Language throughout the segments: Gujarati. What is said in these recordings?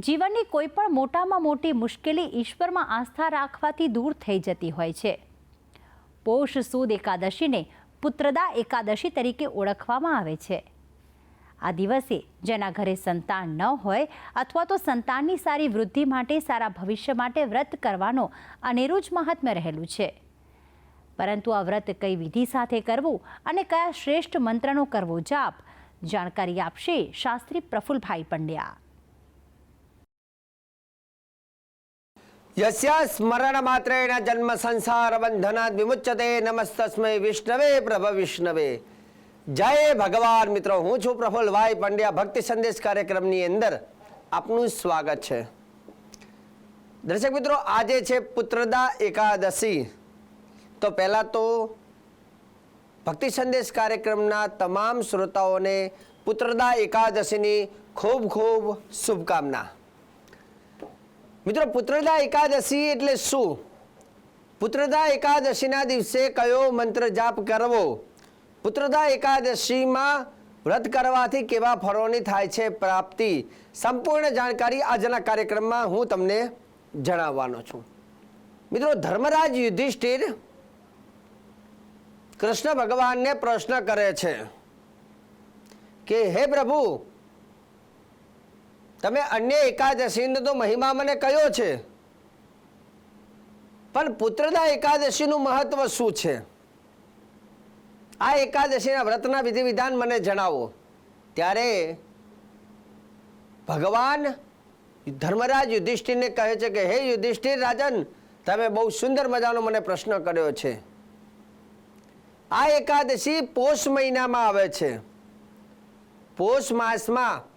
જીવનની કોઈ પણ મોટામાં મોટી મુશ્કેલી ઈશ્વરમાં આસ્થા રાખવાથી દૂર થઈ જતી હોય છે. પોષ સુદ એકાદશીને પુત્રદા એકાદશી તરીકે ઓળખવામાં આવે છે. આ દિવસે જેના ઘરે સંતાન ન હોય અથવા તો સંતાનની સારી વૃદ્ધિ માટે, સારા ભવિષ્ય માટે વ્રત કરવાનો અનેરું જ મહાત્મ્ય રહેલું છે. પરંતુ આ વ્રત કઈ વિધિ સાથે કરવું અને કયા શ્રેષ્ઠ મંત્રનો કરવો જાપ? જાણકારી આપશે શાસ્ત્રી પ્રફુલભાઈ પંડ્યા. યસ્ય સ્મરણ માત્રેણ જન્મ સંસાર બંધનાદ વિમુચ્યતે નમસ્તસ્મય વિષ્ણવે પ્રભ વિષ્ણવે જય ભગવાન મિત્રો હું છું પ્રફુલભાઈ પંડ્યા ભક્તિ સંદેશ કાર્યક્રમની અંદર આપનું સ્વાગત છે દર્શક મિત્રો આજે છે પુત્રદા એકાદશી તો પહેલાં તો ભક્તિ સંદેશ કાર્યક્રમના તમામ શ્રોતાઓને પુત્રદા એકાદશીની ખૂબ ખૂબ શુભકામના મિત્રો, પુત્રદા એકાદશી એટલે શું? પુત્રદા એકાદશીના દિવસે કયો મંત્ર જાપ કરવો? પુત્રદા એકાદશીમાં વ્રત કરવાથી કેવા ફળોની થાય છે પ્રાપ્તિ? સંપૂર્ણ જાણકારી આજના કાર્યક્રમમાં હું તમને જણાવવાનો છું. મિત્રો, ધર્મરાજ યુધિષ્ઠિર કૃષ્ણ ભગવાનને પ્રશ્ન કરે છે કે, હે પ્રભુ તમે અન્ય એકાદશીનો તો મહિમા મને કયો છે? પણ પુત્રદા એકાદશીનું મહત્વ શું છે? આ એકાદશીના વ્રતના વિધિ વિધાન મને જણાવો. ત્યારે ભગવાન ધર્મરાજ યુધિષ્ઠિરને કહે છે કે, હે યુધિષ્ઠિર રાજન, તમે બહુ સુંદર મજાનો મને પ્રશ્ન કર્યો છે. આ એકાદશી પોષ મહિનામાં આવે છે. પોષ માસમાં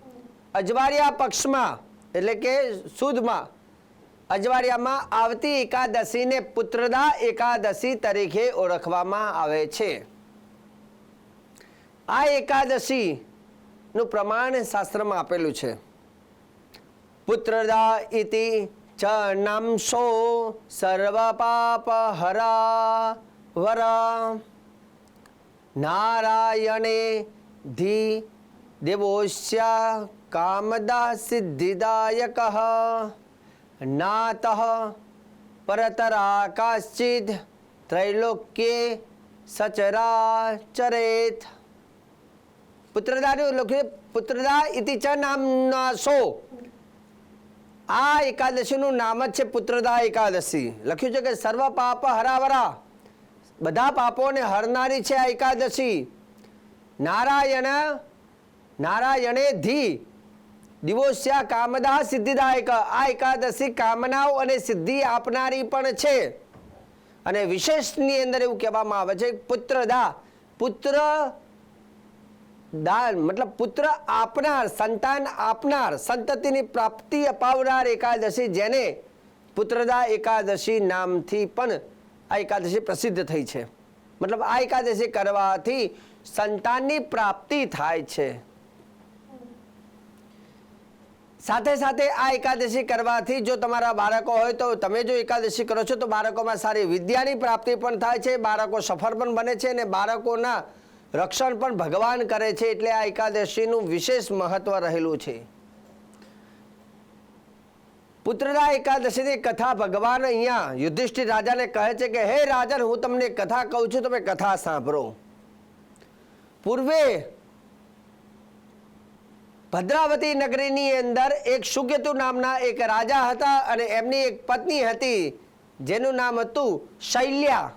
અજવાળિયા પક્ષમાં, એટલે કે સુદમાં, અજવાળિયામાં આવતી એકાદશીને પુત્રદા એકાદશી તરીકે ઓળખવામાં આવે છે. આ એકાદશીનું પ્રમાણ શાસ્ત્રમાં આપેલું છે. પુત્રદા ઇતિ ચ નામશો સર્વ પાપ હરા વરા નારાયણે ધી દેવોસ્યા કામદા સિદ્ધિદાયક નાત પરતરા કાશ્ચિદ ત્રૈલોક્યે સચરાચરેત પુત્રદાનું લખ્યું પુત્રદા ઇતિ ચ નામના સો આ એકાદશીનું નામ જ છે પુત્રદા એકાદશી લખ્યું છે કે સર્વ પાપ હરાવરા બધા પાપોને હરનારી છે આ એકાદશી નારાયણ નારાયણે ધી દિવોસ્યા કામદા સિદ્ધિદાયક આ એકાદશી કામનાઓ અને સિદ્ધિ આપનારી પણ છે અને વિશેષની અંદર એવું કહેવામાં આવે છે પુત્રદા પુત્ર દાન મતલબ પુત્ર આપનાર સંતાન આપનાર સંતતિની પ્રાપ્તિ અપાવનાર એકાદશી જેને પુત્રદા એકાદશી નામથી પણ આ એકાદશી પ્રસિદ્ધ થઈ છે મતલબ આ એકાદશી કરવાથી સંતાનની પ્રાપ્તિ થાય છે સાથે સાથે આ એકાદશી કરવાથી જો તમારા બાળકો હોય તો તમે જો એકાદશી કરો છો તો બાળકોમાં સારી વિદ્યાની પ્રાપ્તિ પણ થાય છે, બાળકો સફળ પણ બને છે અને બાળકોના રક્ષણ પણ ભગવાન કરે છે એટલે આ એકાદશીનું વિશેષ મહત્વ રહેલું છે. પુત્રના એકાદશીની કથા ભગવાન અહીંયા યુધિષ્ઠિર રાજાને કહે છે કે, હે રાજન, હું તમને કથા કહું છું, તમે કથા સાંભળો. પૂર્વે ભદ્રાવતી નગરીની અંદર એક સુકેતુ નામના એક રાજા હતા અને એમની એક પત્ની હતી, જેનું નામ હતું શૈલ્યા.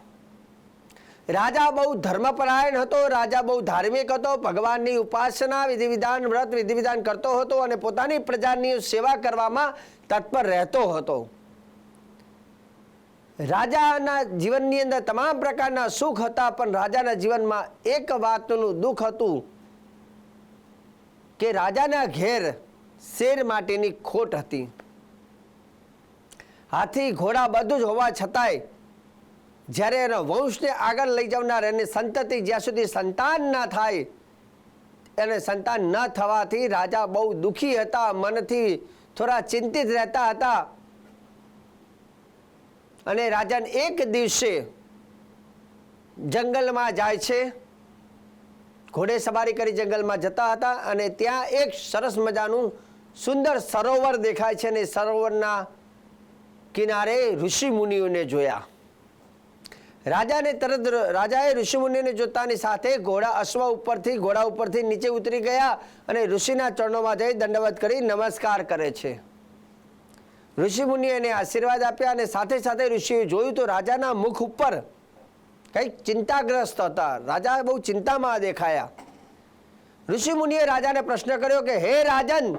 રાજા બહુ ધર્મપરાયણ હતો, રાજા બહુ ધાર્મિક હતો, ભગવાનની ઉપાસના વિધિ વિધાન વ્રત વિધિ વિધાન કરતો હતો અને પોતાની પ્રજાની સેવા કરવામાં તત્પર રહેતો હતો. રાજાના જીવનની અંદર તમામ પ્રકારના સુખ હતા, પણ રાજાના જીવનમાં એક વાતનું દુઃખ હતું કે રાજાના ઘેર શેર માટેની ખોટ હતી. હાથી, ઘોડા બધું જ હોવા છતાંય જ્યારે એનો વંશને આગળ લઈ જવનાર એની સંતતિ જ્યાં સુધી સંતાન ના થાય, એને સંતાન ન થવાથી રાજા બહુ દુઃખી હતા, મનથી થોડા ચિંતિત રહેતા હતા. અને રાજાને એક દિવસે જંગલમાં જાય છે. ઘોડે સવારી કરી જંગલમાં જતા હતા અને ત્યાં એક સરસ મજાનું સુંદર સરોવર દેખાય છે અને સરોવરના કિનારે ઋષિ મુનિઓને જોયા. રાજાને તરત રાજાએ ઋષિમુનિને જોતાની સાથે ઘોડા અશ્વ ઉપરથી, ઘોડા ઉપરથી નીચે ઉતરી ગયા અને ઋષિના ચરણોમાં જઈ દંડવત કરી નમસ્કાર કરે છે. ઋષિમુનિએ એને આશીર્વાદ આપ્યા અને સાથે સાથે ઋષિએ જોયું તો રાજાના મુખ ઉપર કંઈક ચિંતાગ્રસ્ત હતા. રાજા બહુ ચિંતામાં દેખાયા. ઋષિમુનિએ રાજાને પ્રશ્ન કર્યો કે, હે રાજન,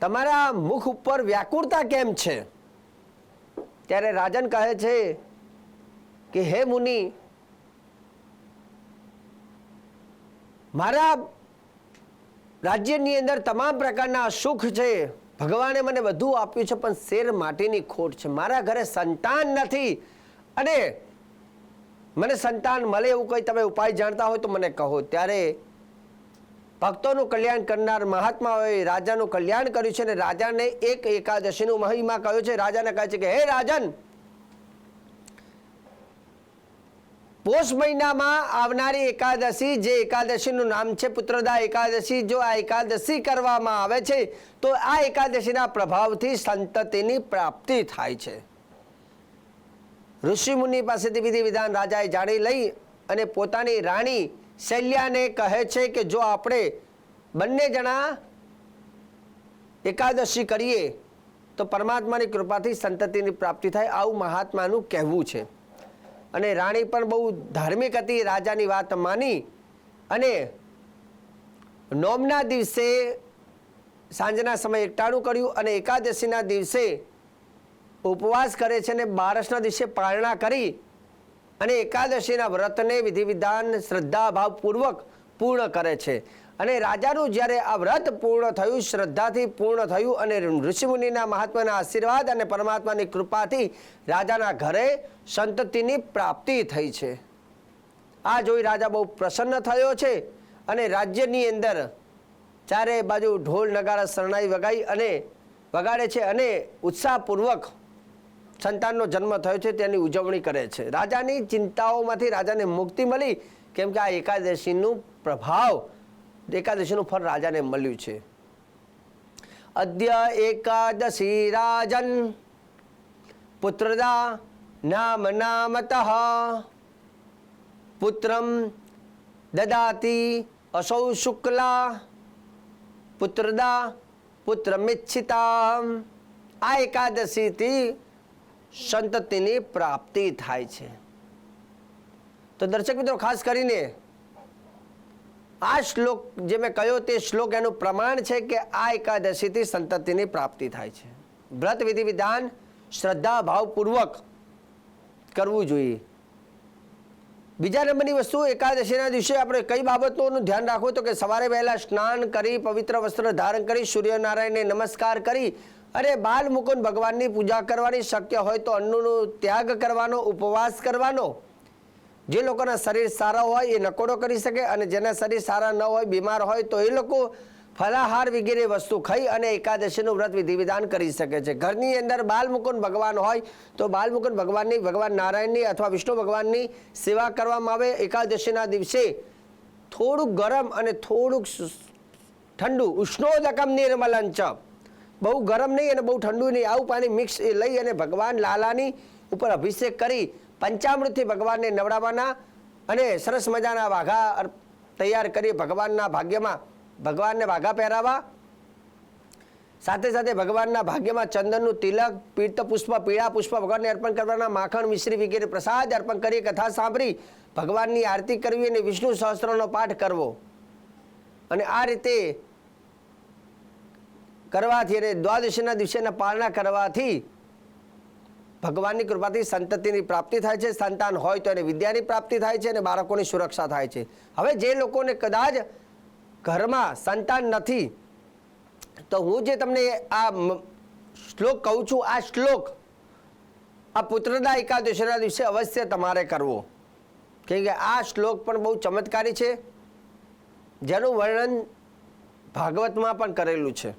તમારા મુખ ઉપર વ્યાકુળતા કેમ છે? ત્યારે રાજન કહે છે કે, હે મુનિ, મારા રાજ્યની અંદર તમામ પ્રકારના સુખ છે. ભગવાને મને બધું આપ્યું છે, પણ શેર માટીની ખોટ છે. મારા ઘરે સંતાન નથી. અને મને સંતાન મળે એવું કંઈ તમે ઉપાય જાણતા હોય તો મને કહો. ત્યારે ભક્તોનું કલ્યાણ કરનાર મહાત્માઓએ રાજાનું કલ્યાણ કર્યું છે અને રાજાને એક એકાદશીનું મહિમા કહ્યું છે. રાજાને કહે છે કે, હે રાજન, પોષ મહિનામાં આવનારી એકાદશી જે એકાદશીનું નામ છે, પુત્રદા એકાદશી, જો આ એકાદશી કરવામાં આવે છે, તો આ એકાદશીના પ્રભાવથી સંતતિની પ્રાપ્તિ થાય છે. ઋષિમુનિ પાસેથી વિધિ વિધાન રાજાએ જાણી લઈ અને પોતાની રાણી શૈલ્યાને કહે છે કે જો આપણે બંને જણા એકાદશી કરીએ, તો પરમાત્માની કૃપાથી સંતતિની પ્રાપ્તિ થાય આવું મહાત્માનું કહેવું છે. અને રાણી પણ બહુ ધાર્મિક હતી, રાજાની વાત માની અને નોમના દિવસે સાંજના સમયે એકટાણું કર્યું અને એકાદશીના દિવસે ઉપવાસ કરે છે અને બારસના દિવસે પારણા કરી અને એકાદશીના વ્રતને વિધિ વિધાન શ્રદ્ધા ભાવપૂર્વક પૂર્ણ કરે છે. અને રાજાનું જ્યારે આ વ્રત પૂર્ણ થયું, શ્રદ્ધાથી પૂર્ણ થયું અને ઋષિમુનિના મહાત્માના આશીર્વાદ અને પરમાત્માની કૃપાથી રાજાના ઘરે સંતતિની પ્રાપ્તિ થઈ છે. આ જોઈ રાજા બહુ પ્રસન્ન થયો છે અને રાજ્યની અંદર ચારે બાજુ ઢોલ નગારા શરણાઈ વગાઈ અને વગાડે છે અને ઉત્સાહપૂર્વક સંતાનનો જન્મ થયો છે, તેની ઉજવણી કરે છે. રાજાની ચિંતાઓમાંથી રાજાને મુક્તિ મળી, કેમ કે આ એકાદશીનું પ્રભાવ, એકાદશીનું ફળ રાજાને મળ્યું છે. અદ્ય એકાદશી રાજન, પુત્રદા નામ નામતઃ, પુત્રમ દદાતી અસૌ શુક્લા, પુત્રદા પુત્રમિચ્છિતા આ એકાદશીથી સંતતિની પ્રાપ્તિ થાય છે. તો દર્શક મિત્રો, ખાસ કરીને આ શ્લોક જે મેં કહ્યો તે શ્લોક એનું પ્રમાણ છે કે આ એકાદશીથી સંતતિની પ્રાપ્તિ થાય છે. વ્રત વિધિ વિધાન શ્રદ્ધા ભાવપૂર્વક કરવું જોઈએ. બીજા નંબરની વસ્તુ, એકાદશીના દિવસે આપણે કઈ બાબતોનું ધ્યાન રાખવું? તો કે સવારે વહેલા સ્નાન કરી, પવિત્ર વસ્ત્ર ધારણ કરી, સૂર્યનારાયણને નમસ્કાર કરી અને બાલ મુકુંદ ભગવાનની પૂજા કરવાની શક્ય હોય તો અન્નનો ત્યાગ કરવાનો, ઉપવાસ કરવાનો. જે લોકોના શરીર સારા હોય એ નકોડો કરી શકે અને જેના શરીર સારા ન હોય, બીમાર હોય તો એ લોકો ફલાહાર વગેરે વસ્તુ ખાઈ અને એકાદશીનું વ્રત વિધિ વિધાન કરી શકે છે. ઘરની અંદર બાલમુકુંદ ભગવાન હોય તો બાલમુકુંદ ભગવાનની, ભગવાન નારાયણની અથવા વિષ્ણુ ભગવાનની સેવા કરવામાં આવે. એકાદશીના દિવસે થોડુંક ગરમ અને થોડુંક ઠંડુ ઉષ્ણોદકમ નિર્મલન બહુ ગરમ નહીં અને બહુ ઠંડુ નહીં. આવું પાણી મિક્સ લઈ અને ભગવાન લાલાની ઉપર અભિષેક કરી પંચામૃતથી ભગવાનને નવડાવવાના અને સરસ મજાના વાઘા તૈયાર કરી ભગવાનના ભાગ્યમાં ભગવાનને વાઘા પહેરાવા સાથે સાથે ભગવાનના ભાગ્યમાં ચંદનનું તિલક પીર્ત પુષ્પ પીળા પુષ્પ ભગવાનને અર્પણ કરવાના માખણ, મિશ્રી વગેરે પ્રસાદ અર્પણ કરી કથા સાંભળી ભગવાનની આરતી કરવી અને વિષ્ણુ સહસ્ત્રનો પાઠ કરવો. અને આ રીતે કરવાથી અને દ્વાદશીના દિવસેના પાલના કરવાથી ભગવાનની કૃપાથી સંતતિની પ્રાપ્તિ થાય છે. સંતાન હોય તો એને વિદ્યાની પ્રાપ્તિ થાય છે અને બાળકોની સુરક્ષા થાય છે. હવે જે લોકોને કદાચ ઘરમાં સંતાન નથી, તો હું જે તમને આ શ્લોક કહું છું, આ શ્લોક આ પુત્રદા એકાદશીના દિવસે અવશ્ય તમારે કરવો. કેમ કે આ શ્લોક પણ બહુ ચમત્કારી છે. જેનું વર્ણન ભાગવતમાં પણ કરેલું છે.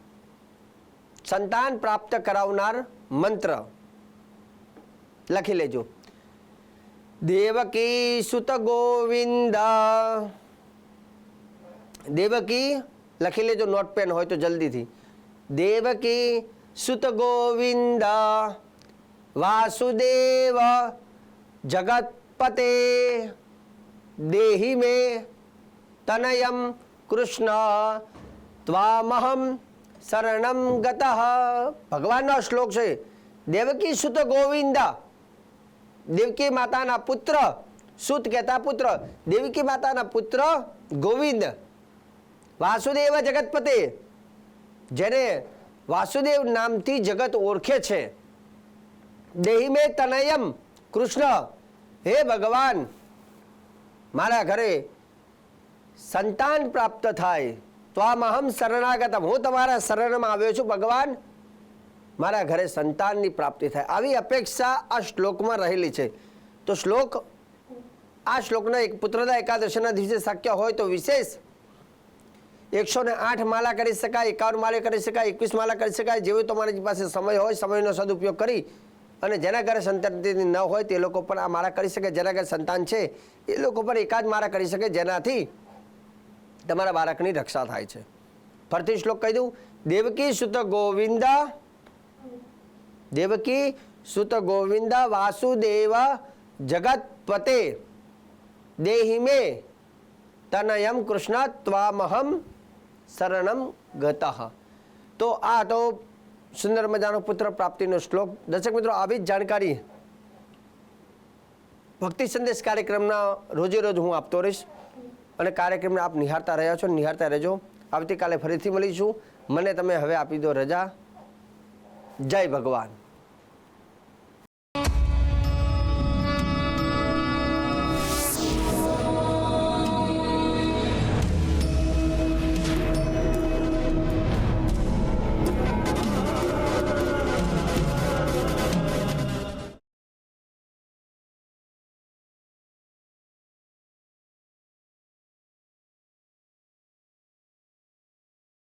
સંતાન પ્રાપ્ત કરાવનાર મંત્ર લખી લેજો દેવકી સુત ગોવિંદ દેવકી લખી લેજો નોટ પેન હોય તો જલ્દીથી દેવકી સુત ગોવિંદ વાસુદેવ જગતપતે દેહી મે તનયમ કૃષ્ણ ત્વામહમ શરણમ ગતઃ। ભગવાનનો શ્લોક છે, દેવકી સુત ગોવિંદા, દેવકી માતાના પુત્ર, સુત કહેતા પુત્ર, દેવકી માતાના પુત્ર ગોવિંદ, વાસુદેવ જગતપતે, જેને વાસુદેવ નામથી જગત ઓળખે છે, દેહી મે તનયમ કૃષ્ણ, હે ભગવાન, મારા ઘરે સંતાન પ્રાપ્ત થાય. તો આ મહમ શરણાગતમ હું તમારા શરણમાં આવ્યો છું, ભગવાન. મારા ઘરે સંતાનની પ્રાપ્તિ થાય. આવી અપેક્ષા આ શ્લોકમાં રહેલી છે. તો શ્લોક, આ શ્લોકના એક પુત્રદા એકાદશીના દિવસે શક્ય હોય તો વિશેષ. એકસો ને આઠ માળા કરી શકાય, એકાવન માળા કરી શકાય, એકવીસ માળા કરી શકાય, જેવું તમારી પાસે સમય હોય, સમયનો સદુપયોગ કરી. અને જેના ઘરે સંતાન ન હોય તે લોકો પણ આ માળા કરી શકે. જેના ઘરે સંતાન છે, એ લોકો પણ એકાદ માળા કરી શકે જેનાથી તમારા બાળકની રક્ષા થાય છે. ફરતી શ્લોક કહી દઉં. દેવકી સુત ગોવિંદા, દેવકી સુત ગોવિંદા વાસુદેવ જગતપતે દેહી મે તનયમ કૃષ્ણ ત્વામહમ શરણમ ગતઃ. તો આ તો સુંદર મજાનો પુત્ર પ્રાપ્તિનો શ્લોક. દર્શક મિત્રો, આવી જ જાણકારી ભક્તિ સંદેશ કાર્યક્રમના રોજે રોજ હું આપતો રહીશ. અને કાર્યક્રમને આપ નિહાળતા રહ્યા છો, નિહાળતા રહેજો. આવતીકાલે ફરીથી મળીશું. મને તમે હવે આપી દો રજા. જય ભગવાન.